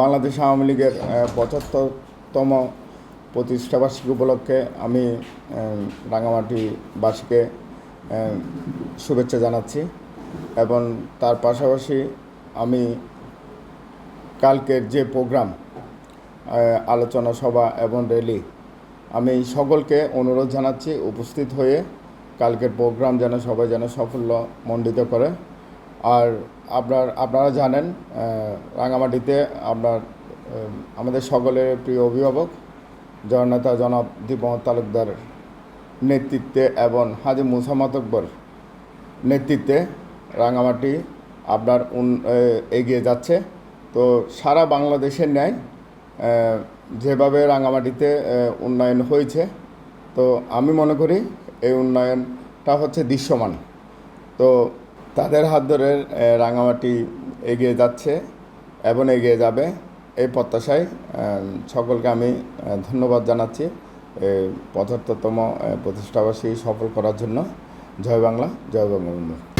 বাংলাদেশ আওয়ামী লীগের পঁচাত্তরতম প্রতিষ্ঠাবার্ষিকী উপলক্ষে আমি রাঙামাটিবাসীকে শুভেচ্ছা জানাচ্ছি এবং তার পাশাপাশি আমি কালকের যে প্রোগ্রাম আলোচনা সভা এবং র্যালি, আমি সকলকে অনুরোধ জানাচ্ছি উপস্থিত হয়ে কালকের প্রোগ্রাম যেন সবাই যেন সাফল্য মণ্ডিত করে। আর আপনার, আপনারা জানেন রাঙামাটিতে আপনার আমাদের সকলের প্রিয় অভিভাবক, জননেতা জনাব দীপমত তালুকদার নেতৃত্বে এবং হাজি মুসা মাতব্বর নেতৃত্বে রাঙামাটি আপনার এগিয়ে যাচ্ছে। তো সারা বাংলাদেশের ন্যায় যেভাবে রাঙামাটিতে উন্নয়ন হয়েছে, তো আমি মনে করি এই উন্নয়নটা হচ্ছে দৃশ্যমান। তো তাদের হাত ধরে রাঙামাটি এগিয়ে যাচ্ছে এবং এগিয়ে যাবে এই প্রত্যাশায় সকলকে আমি ধন্যবাদ জানাচ্ছি পঁচাত্তরতম প্রতিষ্ঠাবাসী সফল করার জন্য। জয় বাংলা, জয় বঙ্গবন্ধু।